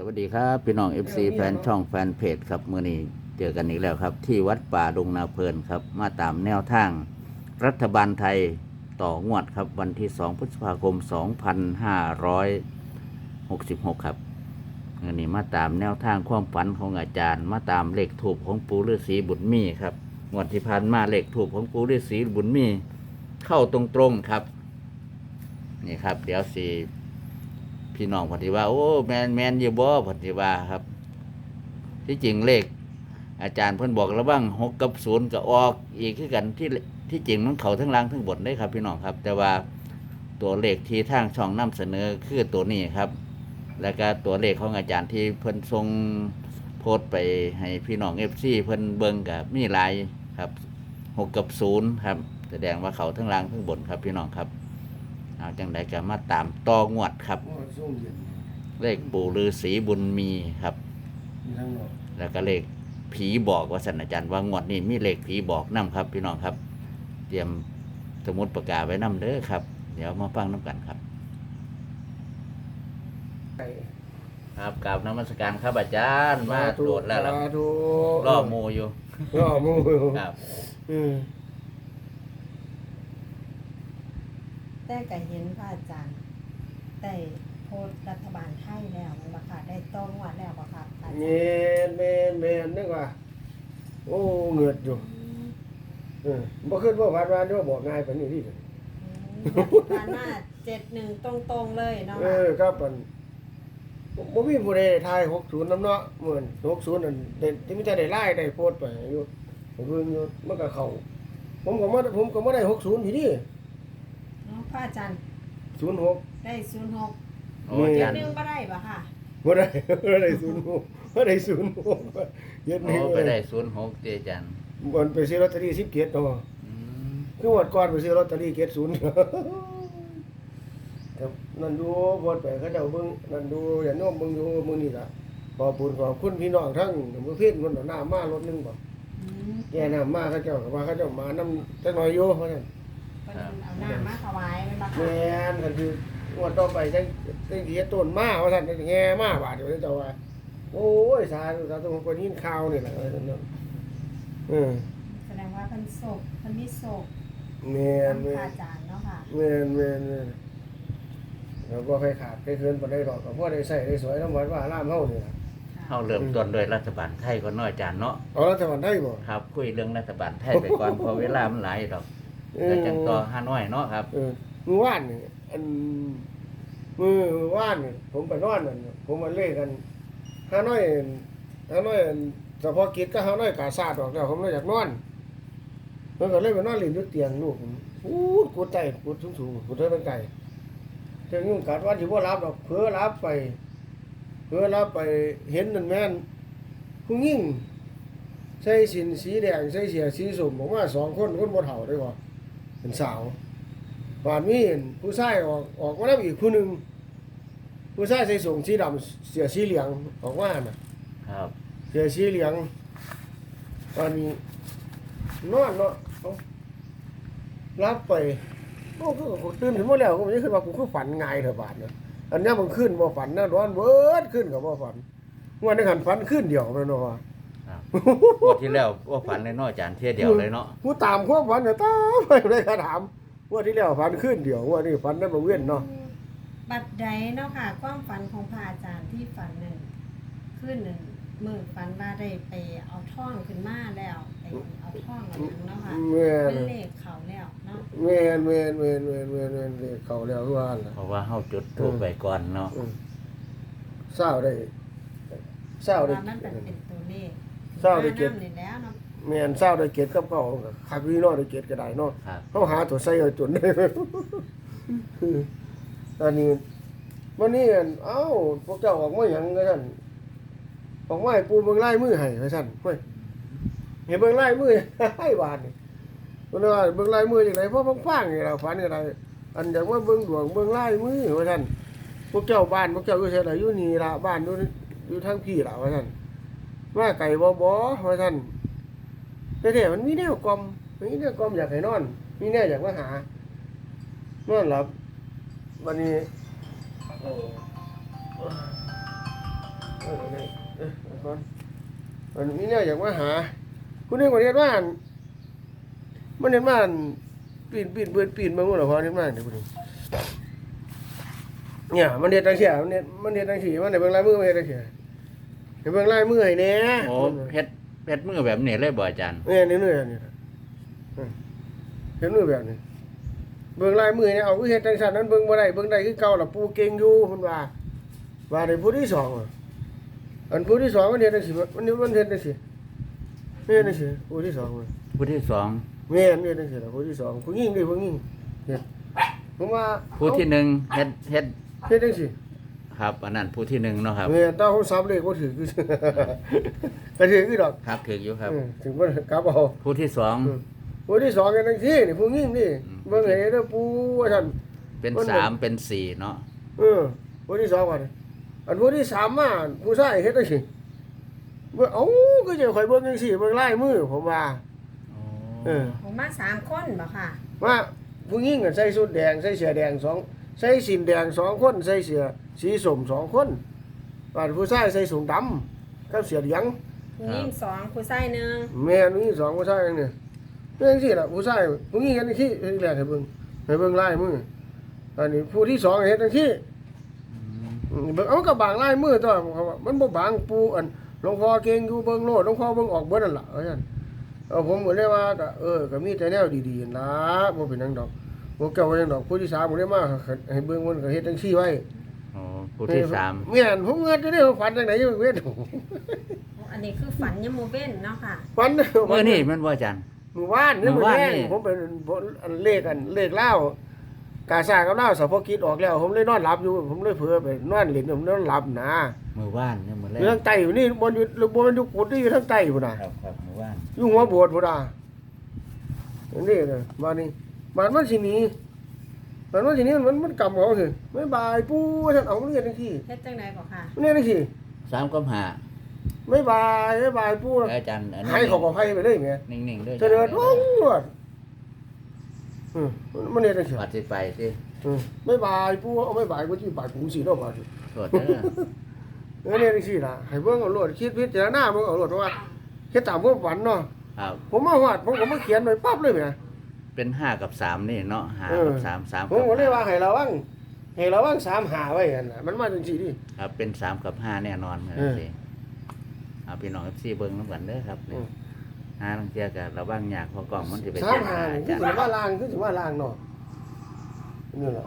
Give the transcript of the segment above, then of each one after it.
สวัสดีครับพี่น้อง FC แฟนช่องแฟนเพจครับเมื่อนี้เจอกันอีกแล้วครับ ที่วัดป่าดงนาเพลินครับ มาตามแนวทาง รัฐบาลไทยต่องวดครับวันที่ 2 พฤษภาคม 2566 ครับเมื่อนี้มาตามแนวทางความฝันของอาจารย์ มาตามเลขถูกของปูฤาษีบุญมีครับงวดที่ผ่านมาเลขถูกของปูฤาษีบุญมี เข้าตรงๆครับนี่ครับ เดี๋ยวสี พี่น้องปฏิว่า โอ้แมนแมนอยู่บ่ปฏิว่าครับ ที่จริงเลข อาจารย์เพิ่นบอกระหว่างหกกับศูนย์ก็ออกอีกคือกันที่ที่จริงมันเขาทั้งล่างทั้งบนได้ครับ พี่น้องครับ แต่ว่าตัวเลขที่ทางช่องนำเสนอคือตัวนี้ครับ แล้วก็ตัวเลขของอาจารย์ที่เพิ่นทรงโพสต์ไปให้พี่น้องเอฟซีเพิ่นเบิ่งกับมีหลายครับหกกับศูนย์ครับ แสดงว่าเขาทั้งล่างทั้งบนครับพี่น้องครับ เอาจังใดก็มาตามต่องวดครับโอ้ยส่งเย็นเลขปู่ฤาษีบุญมีครับมีทั้งนอกแล้วก็เลขผีบอกว่าสันอาจารย์ว่างวดนี้มีเลขผีบอกนํครับ พี่น้องครับ เตรียมสมุดประกาศไว้นํเด้อครับ เดี๋ยวมาฟังน้กันครับไก่ครับกราบนมัสการครับอาจารย์มาตรวจแล้วล่ะสาธุรอบหมูอยู่รอบหมูครับ อืม แต่ก็เห็นพระอาจารย์ได้โพสต์รัฐบาลไทยแล้วมันบ่ค่ะได้ต้องวัดแล้วบ่ค่ะอาจารย์เมนเมนเมนนึกว่า โอ้เหงือดอยู่อืมเออบ่ขึ้นบ่ผ่านวันว่าบอกง่ายปานนี้ที่อืมผ่านมาเจ็ดหนึ่งตรงๆเลยเนาะเออครับมันบ่มีผู้ใดทาย60นำเนาะเหมือน60นั่นเด่นที่มีแต่ได้ไล่ได้โพสต์ไปอยู่ผมเบิ่งอยู่มันก็เข้าผมก็บ่ผมก็บ่ได้60พี่นี่เนาะ พระอาจารย์06ได้ศูนย์หกโอ้อาจารย์ หนึ่งบ่ได้บ่ค่ะ บ่ได้บ่ได้06บ่ได้06เย็ดโอ้นี่ไปได้ศูนย์หกอาจารย์บนไปซื้อลอตเตอรี่17เนาะอืมคือวัดก่อนไปซื้อลอตเตอรี่เกตศูนย์ครับนั่นดูบดไปเขาเจ้าเบิ่งนั่นดูอย่าโน้มเบิ่งดูมื้อนี้ล่ะขอบคุณขอบคุณพี่น้องทั้งมื้อเพิ่นมันเอาน้ามารถหนึงบ่ อืมแก่น้ามาเขาเจ้าก็ว่าเขาเจ้ามานำจักหน่อยอยู่เพราะฉะนั้นเพิ่นเอาหน้ามาถวายแม่นบ่แม่ค่ะนกันคืองวดต่อไปจังจังสิเฮ็ดต้นมาว่าซั่นจังแง่มาบาดเดี๋ยวเจ้าว่า โอ้ยสาธุสาธุผมก็ยินข่าวนี่แหละว่าซั่นเนาะเออแสดงว่าเพิ่นโศกเพิ่นมีโศกแม่นพแม่ระน อาจารย์เนาะค่ะแม่นแม่นแม่นแล้วก็ใครขาดใครเคินบ่ได้ดอกก็พอได้ใส่ได้สวยทั้งหมดว่าอารามเฮานี่ล่ะเข้าเริ่มต้นโดยรัฐบาลไทยก็น้อยอาจารย์เนาะเอารัฐบาลได้บ่ครับคุยเรื่องรัฐบาลไทยไปก่อนเพอเวลามันหลายดอก แล้วจังต่อห้านอยเนาะครับ เออมือวานนี่อันมือว่านนี่ผมไปนอนนั่นผมมาเล่กันหาน้อยหาน้อยเฉพาะกิจก็หาน้อยกาซาดออกแล้วผมเลยอยากนอนมันก็เลยไปนอนเล่นอยู่เตียงลูกผมพูดกูใจกูสูงๆกูเท่าเป็นไก่ถึงยุ่งกัดว่าสิบ่รับดอกเผลอรับไปเผลอรับไปเห็นนั่นแม่นผู้หญิงใส่สินสีแดงใส่เสียสีส้มบอกว่าสองคนคนบ่เฒ่าได้บ่ เป็นสาวป่านนี้เห็นผู้ชายออกออกมาแล้วอีกผู้หนึงผู้ชายใส่ส่งสีดำเสียสีเหลืองออกมาน่ะ ครับ เสียสีเหลืองตอนนี้นอนเนาะเอารับไปโอ้ก็ก็ตื่นขึ้นมาแล้วก็ไม่ได้ขึ้นว่ากูคือฝันง่ายเถอะบาดเนาะอันเนี้ยมันขึ้นบ่ฝันนะร้อนเบิดขึ้นกับบ่ฝันวันนี้หันฝันขึ้นเดียวแม่นบ่ว่า ครับงวดที่แล้วว่าฝันเลยเนาะอาจารย์เที่ยเดียวเลยเนาะกูตามความฝันเนี่ยตามไปได้คาถามงว่าที่แล้วฝันขึ้นเดียวงว่านี่ฝันได้บ่เว้นเนาะบัดใดเนาะค่ะ ความฝันของพระอาจารย์ที่ฝันหนึ่งขึ้นหนึ่งมือฝันว่าได้ไปเอาท่องขึ้นมาแล้วไปเอาท่องอะไรเนาะค่ะแม่นเป็นเลขเขาแล้วเนาะแม่นแม่นแม่นแม่นแม่นแม่นเลขเข้าแล้วว่าล่ะเพราะว่าเฮาจุดทูบไปก่อนเนาะอืมเศร้าได้เศร้าได้ว่ามันเป็นเป็นตัวเลข เศร้าได้เก็บน้ำนี่แล้วเนาะแม่นเศร้าได้เกตกับเขาก็คักพี่น้องได้เกตก็ได้เนาะครับเขาหาตัวใส่เอาจนได้ ตอนนี้วันนี้อั่นเอ้าพวกเจ้าออกมาหยังกันซั่นออกมาให้ปูเบิ่งลายมือให้ว่าซั่นเฮ้ยเห็นเบิ่งลายมือ ให้บาดนี่เพิ่นว่าเบิ่งลายมือจังได๋เพราะฟังๆนี่ล่ะฝันก็ได้อันอยากว่าเบิ่งดวงเบิ่งลายมือว่าซั่นพวกเจ้าบ้านพวกเจ้าอยู่ไสล่ะอยู่นี่ล่ะบ้านอยู่อยู่ทางพี่ล่ะว่าซั่น ว่าไก่บ่บ่ว่าซั่นแต่แท้มันมีแนวกลมมีแนวกลมอยากให้นอน มีแนวอยากมาหานอนหลับวันนี้ออมันมีเนี่อยากมาหา คุณนึกว่าเฮ็ดว่านมันเห็นว่านปีนปีนเปิดปีนมาหมดหรอพอเห็นว่าเดี๋ยวคุณเนี่ยมันเฮ็ดจังซี่มันเฮ็ดมันเฮ็ดจังซี่มันได้เบิ่งลายมือมันเฮ็ดจังซี่ ให้เบิ่งลายมือให้แหน่โอ้เพชรเพชรมือแบบนี้เลยบ่อาจารย์เนี่ยนี่นี่นี่อืมเห็นมือแบบนี้เบิ่งลายมือเนี่ยเอาคือเฮ็ดจังซั่นนั้นเบิ่งบ่ได้เบิ่งได้คือเก่าล่ะปูเก่งอยู่เพิ่นว่า ว่าได้ผู้ที่สองอะอันผู้ที่สองมันเฮ็ดจังซี่มันนี่มันเฮ็ดจังซี่เฮ็ดจังซี่ผู้ที่สองมันผู้ที่สองแม่นเฮ็ดจังซี่ล่ะผู้ที่สองผู้หญิงดิผู้หญิงเฮ็ดผมว่าผู้ที่หนึ่งเฮ็ดเฮ็ดเฮ็ดจังซี่ ครับอันนั้นผู้ที่หนึ่งเนาะครับแม่นตาเขาซับเลขบ่ถือคือก็ถือคือดอกครับถืออยู่ครับเออถึงว่ากลับเอาผู้ที่สองอืมผู้ที่สองกันจังซี่นี่ผู้หญิงนี่อืม เบิ่งให้เด้อปู่ว่าซั่นเป็นคนหนึ่ง สามเป็นสี่เนาะเออผู้ที่สองวันอันผู้ที่สามมาผู้ชายเฮ็ดได้สิเมื่อเอ้าก็จะคอยเบิ่งจังซี่เบิ่งลายมือผมว่า เออ ผมมาสามคนบ่ค่ะ ว่าผู้หญิงก็ใส่ชุดแดงใส่เสื้อแดงสอง ใส่สินแดงสองคนใส่เสื้อสีส้มสองคนว่าผู้ชายใส่สูงดำกับเสื้อเหลืองผู้หญิงสองผู้ชายหนึ่งแม่นผู้หญิงสองผู้ชายเนี่ยเป็นจังซี่ล่ะผู้ชายผู้หญิงเฮ็ดจังซี่เฮ็ดแรกให้เบิ่งให้เบิ่งลายมืออันนี้ผู้ที่สองเฮ็ดจังซี่อืมเบิ่งเอากับบางลายมือตัวเขาว่ามันบ่บางปูอันหลวงพ่อเก่งอยู่เบิ่งโลดหลวงพ่อเบิ่งออกเบิดนั่นล่ะเอาซั่นเอาผมก็เลยว่าก็เออก็มีแต่แนวดีๆนั่นล่ะบ่เป็นหยังดอก บ่เก่าหยังดอกผู้ที่สามผมเลยมาให้เบิ่งมันก็เฮ็ดจังซี่ไว้โอ้ผู้ที่สามแม่นผมเงินอยู่นี่ผมฝันจังได๋อยู่เว้นอันนี้คือฝันยามโมเว้นเนาะค่ะฝันเมื่อนี่แมันว่าอาจารย์มื้อวานนี่มื้มื้ออวานแรนี่งผมเป็นอันเลขอันเลขเล่าวกาซ่ากับเล่าวสะพกิจออกแล้ว ผมเลยนอนหลับอยู่ ผมเลยเผลอไปนอนเล่นผมนอนหลับนะมือว่านเนี่ยมือแรอยู่กทางใต้อยู่นี่บนอยู่บนอยู่กุดนี่อยู่ทางใต้พุ่นน่ะครับครับมือว่านอยู่หัวโบสถ์พุ่นน่ะอันนี้น่ะบ้านนี้ บ้านมันสิหนีบ้านมันสิหนีมันมันกำเอาสิไม่บายปู่ว่าท่านเอามันเรียนจังซี่เฮ็ดจังไดบ่ค่ะมันเรียนจังซี่สามกับห้าไม่บายไม่บายปู่แล้วอาจารย์อันนี้ให้เเขาก็ให้ไปเลยแหม่นิ่งๆด้วยเจริญรุ่งโรจน์อืมมันเรียนจังซี่ปัดสิไปสิอืมไม่บายปู่เอาไม่บายกูสิบายกูสิเนาะบาดนี้โทษเด้อเออเนี่ยจังซี่ล่ะให้เบิ่งเอาโลดคิดพิจารณาเบิ่งเอาโลดว่าเฮ็ดตามความฝันเนาะครับผมมาฮอดผมก็มาเขียนไว้ปั๊บเลยแหม เป็นห้ากับสามนี่เนาะห้าเออกับสามสามผกัมบก็เลยห้าว่าให้ระวังให้ระวังสามหาไว้กันน่ะมันมาจังซี่ดิ ครับเป็นสามกับห้าแน่นอนครับเออสิเอาพี่น้องเอฟซีเบิ้งน้ำกันเด้อครับอืม ห้าลังเทียกับระว่างยากเพอกล่องมันจะไปสามแจ้งหาหานี่อาคือจารย์สิว่าล่างคือสิว่าล่างเนาะนี่ล่ะ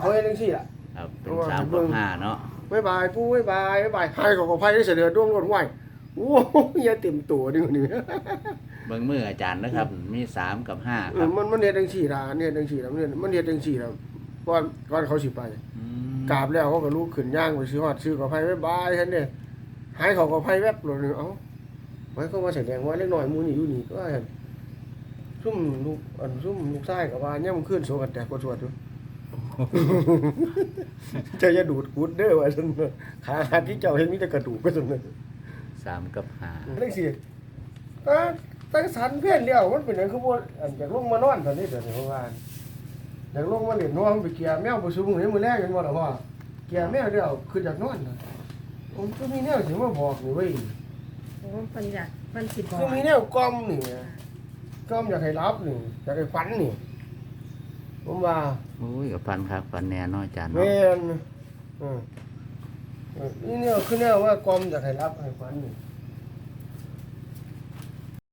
เขาเฮ็ดจังซี่ล่ะ ครับเป็นสามกับห้าเนาะบ๊ายบายปู่บ๊ายบายบ๊ายบายให้ก็ขอภัยได้เสด็จดวงรถไหวโอ้ยอย่าเต็มตัวนี่นี่ เบิ้งมืออาจารย์นะครับ มีสามกับห้าเอครัอบมันมันเฮ็ดจังซี่ล่ะมันเฮ็ดจังซี่ล่ะมันเฮ็ดมันเฮ็ดจังซี่ล่ะก่อนก่อนเขาสิไป อืมกราบแล้วเขาก็ลุกขึ้นย่างไปซื้อฮอดซื้อขอภัยบ๊ายบายเห็นเด้หายเขาขอภัยแวบเลยเอ้าไว้เขามาแสดงว่าเล็กน้อยหมู่นี่อยู่นี่ก็ว่าหั่นซุ่มลูกอันซุ่มลูกชายก็ว่าย่ํขึ้นโซกันแต่กดสวดอยู่ เจะอย่าดูดกุดเด้อว่าซั่นเด้อขาหักที่เจ้าเห็นมีแต่กระดูกก็ซั่นเด้อสามกับห้าจังซี่ตา ตั้งสันเพี้ยนแล้วมันเป็นหยังคือบ่อันอยากลงมานอนตอนนี้เดี๋ยวนี้เพราะว่าอยากลงมาเล่นน้องไปเกลียแมวบ่ซุมื้อนี้มื้อแรกกันบ่ล่ะพ่อเกลียแมวเดียวคืออยากนอนน่ะผมก็มีแนวสิมาบอกนี่เว้ยโอ้เพิ่นอยากเพิ่นสิบอคือกมีแนวกล่อมนี่กล่อมอยากให้รับนี่อยากให้ฝันนี่ผมว่าโอ้ยกับฟันครับฟันแน่เนอนอาจารย์เนาะแม่นเออเออนี่แนวคือแนวว่ากล่อมอยากให้รับให้ฝันนี่